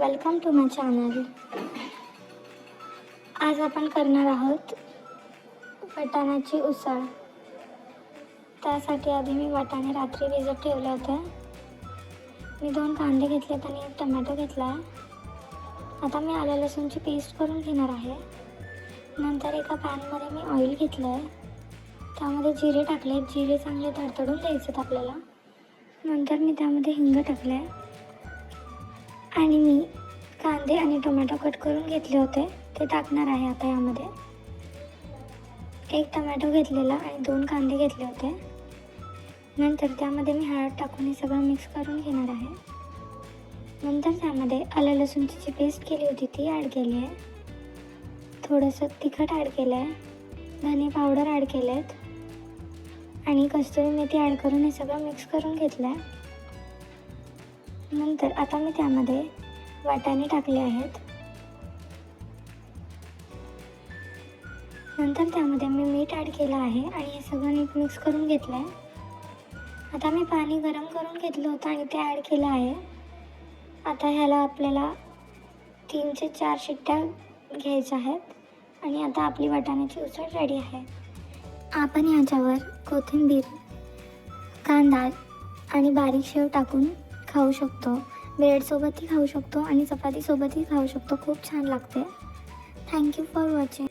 Welcome to my channel आज आपण करणार आहोत वाटाण्याची उसळ. त्यासाठी आधी मी वाटाणे रात्री भिजत ठेवले होते. मी दोन कांदे घेतलेत आणि एक टमॅटो घेतला. आहे आता मी आलं लसूणची पेस्ट करून घेणार आहे. नंतर एका पॅनमध्ये मी ऑइल घेतलं आहे त्यामध्ये जिरे टाकले. जिरे चांगले तडतडून द्यायचेत आपल्याला. नंतर मी त्यामध्ये हिंग टाकलं आहे आणि मी कांदे आणि टोमॅटो कट करून घेतले होते. ते टाकणार आहे आता यामध्ये. एक टमॅटो घेतलेला आणि दोन कांदे घेतले होते. नंतर त्यामध्ये मी हळद टाकून हे सगळं मिक्स करून घेणार आहे. नंतर त्यामध्ये आलं लसूणची जी पेस्ट केली होती ती ॲड केली आहे. थोडंसं तिखट ॲड केलं आहे. धने पावडर ॲड केले आहेत आणि कस्तुरी मेथी ॲड करून हे सगळं मिक्स करून घेतलं आहे. नंतर आता मी त्यामध्ये वाटाणे टाकले आहेत. नंतर त्यामध्ये मी मीठ ॲड केलं आहे आणि हे सगळं नीट मिक्स करून घेतलं आहे आता मी पाणी गरम करून घेतलं होतं आणि ते ॲड केलं आहे. आता ह्याला आपल्याला तीन ते चार शिट्ट्या घ्यायच्या आहेत आणि आता आपली वाटाण्याची उसळ रेडी आहे. आपण ह्याच्यावर कोथिंबीर कांदा आणि बारीक शेव टाकून खाऊ शकतो. ब्रेडसोबतही खाऊ शकतो आणि चपातीसोबतही खाऊ शकतो. खूप छान लागते थँक्यू फॉर वॉचिंग